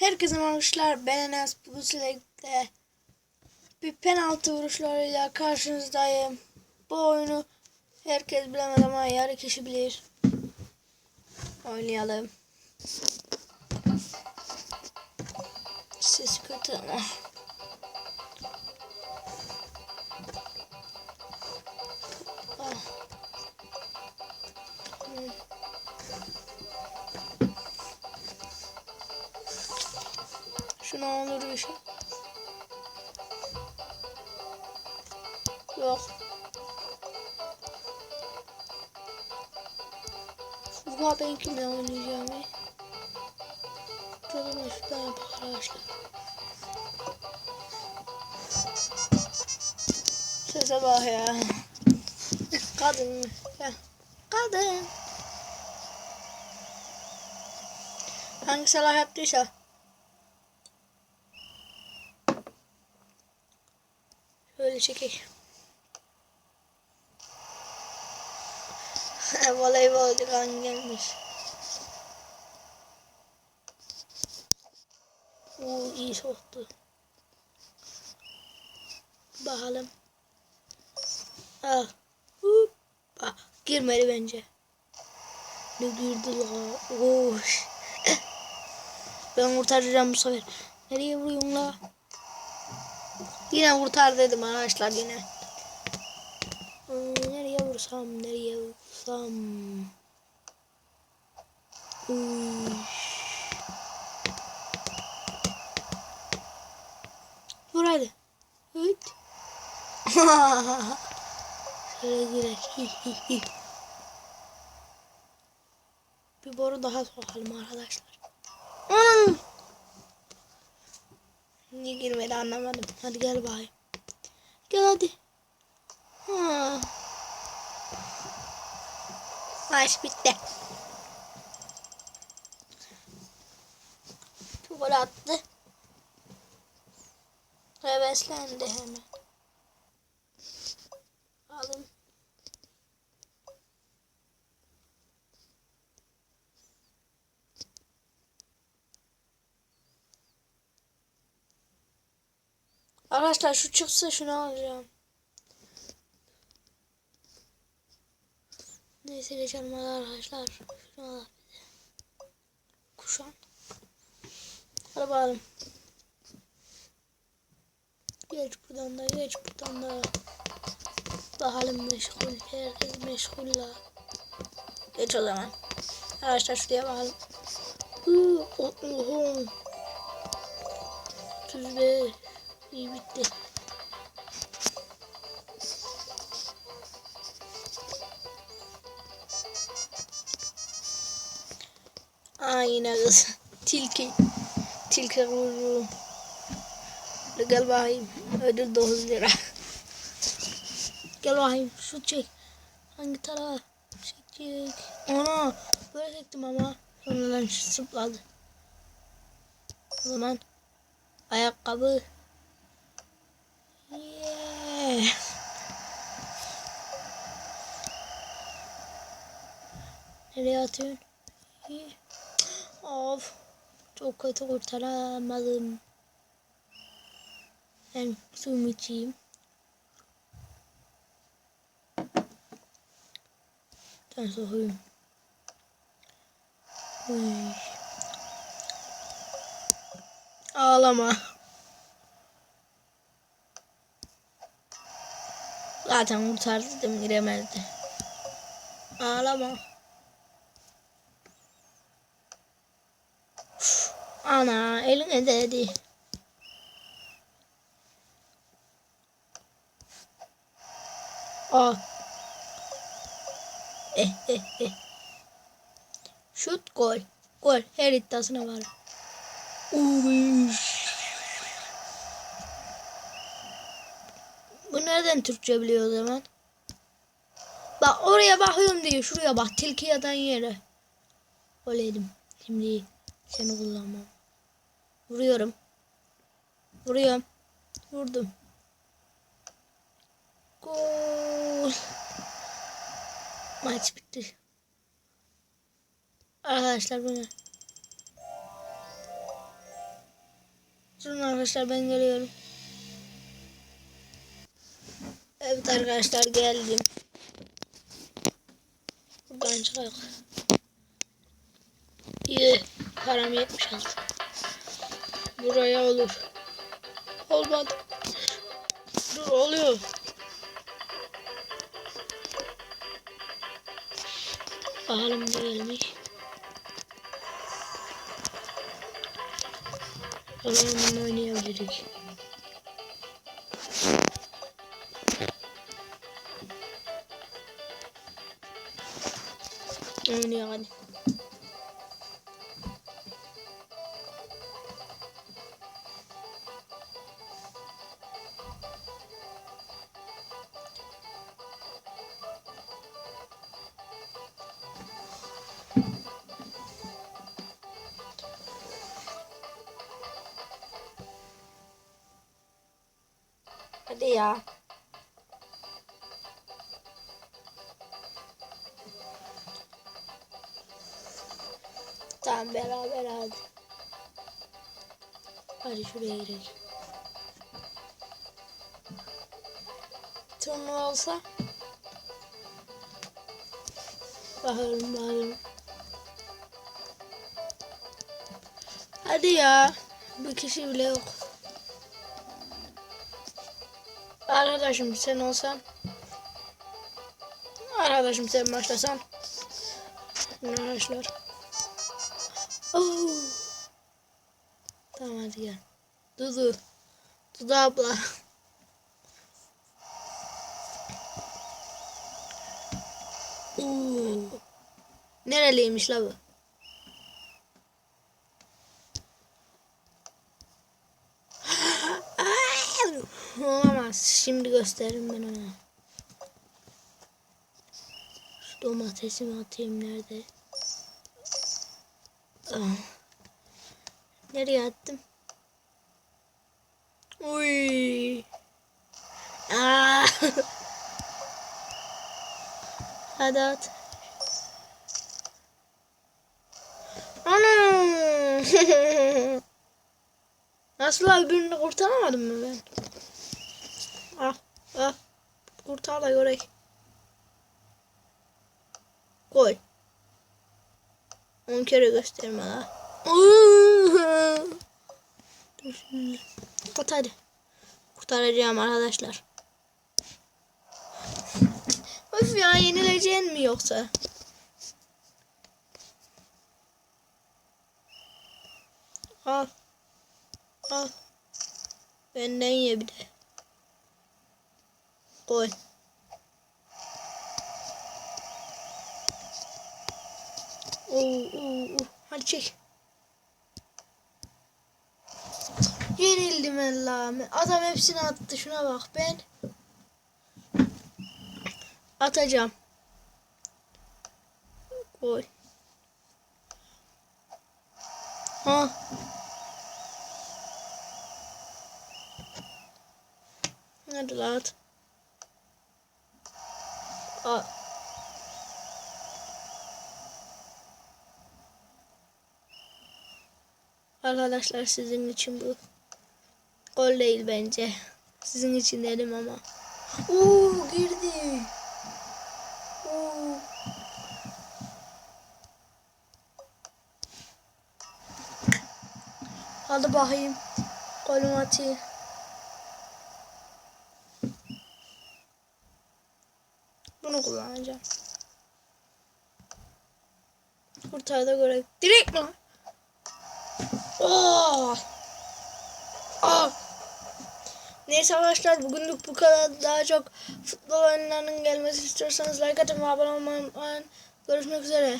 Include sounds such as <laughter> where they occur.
Herkese merhabalar. Ben Enes. Bugün sizlerle bir penaltı vuruşlarıyla karşınızdayım. Bu oyunu herkes bilemez ama yarı kişi bilir. Oynayalım. Ses kötü ama. Şunu olur bir şey. Yok. Bu ben kimle oynayacağım ya? Şuradan şuradan yapalım arkadaşlar. Sese bak ya. Kadın. Ya. Kadın. Hangi salah yaptıysa. Şöyle çekeyim. <laughs> Voleybolcu kan gelmiş. Oo iyi soktu. Bakalım. Ah. Hoppa. Girmedi bence. Ne girdi la? Oş. Ben kurtaracağım bu sefer. Nereye vuruyorsun la? Yine kurtar dedim arkadaşlar yine. Nereye vursam nereye vursam. Vur hadi. Evet. <laughs> Şöyle girek. <laughs> Bir boru daha sokalım arkadaşlar. Anam. Niye girmedi anlamadım. Hadi gel bakayım. Gel hadi. Ha. Maç bitti. Gol attı. Heveslendi hemen. Arkadaşlar şu çıksa şunu alacağım. Neyse geçelim arkadaşlar. Şunu al. Kuşan. Hadi bakalım. Geç buradan da geç buradan da. Bakalım meşgul. Herkes meşgul la. Geç o zaman. Arkadaşlar şuraya bakalım. Hı, oh, oh. 35 İyi bitti. Aa yine kız. <laughs> Tilki. Tilki kuyruğu. Gel bakayım. Ödül 9 lira. Gel bakayım. Şu çek. Hangi tarafa? Çekecek. Ana. Böyle çektim ama. Sonradan zıpladı. O zaman ayakkabı Yeah. Nereye atıyorsun? Of. Çok kötü kurtaramadım. Ben suyumu içeyim. Ben sokayım. Uy. Ağlama. Zaten kurtardım giremezdi. Ağlama. Ana eline değdi. Aa. Eh eh eh. Şut gol. Gol. Her iddiasına var. Uy. Bu nereden Türkçe biliyor o zaman? Bak oraya bakıyorum diyor. Şuraya bak. Tilki yatan yere. Öyleydim. Şimdi seni kullanmam. Vuruyorum. Vuruyorum. Vurdum. Gol. Maç bitti. Arkadaşlar bu ne? Durun arkadaşlar ben geliyorum. Evet arkadaşlar geldim. Buradan çıkalım. İyi. Param 76. Buraya olur. Olmadı. Dur oluyor. Bakalım ne gelmiş. Bunu oynayabiliriz. Oynayalım hadi. Ya. Tamam beraber hadi. Hadi şuraya girelim. Turnuva olsa. Bakalım bakalım. Hadi ya. Bir kişi bile yok. Arkadaşım sen olsan. Arkadaşım sen başlasan. Arkadaşlar. Oo. Tamam hadi gel. Dudu. Dudu abla. Oo. Nereliymiş la bu? Olamaz. Şimdi gösteririm ben ona. Şu domatesimi atayım nerede? Ah. Nereye attım? Uy. Aa. <laughs> Hadi at. Ana. <laughs> Nasıl birini kurtaramadım mı ben? Al, al. Kurtar da görek. Gol. 10 kere gösterme şimdi. At hadi. Kurtaracağım arkadaşlar. Öf ya yenileceğin mi yoksa? Al. Al. Benden ye bir de. Koy. Oo, oo, oo. Hadi çek. Yenildim Allah'ım. Adam hepsini attı. Şuna bak ben. Atacağım. Koy. Ha. Hadi lan at. Al. Arkadaşlar sizin için bu gol değil bence. Sizin için dedim ama. Oo girdi. Oo. Hadi bakayım. Golüm atayım. Bunu kullanacağım. Kurtarda göre. Direkt mi? Oh! Oh! Neyse arkadaşlar bugünlük bu kadar. Daha çok futbol oyunlarının gelmesi istiyorsanız like atın ve abone olmayı unutmayın. Görüşmek üzere.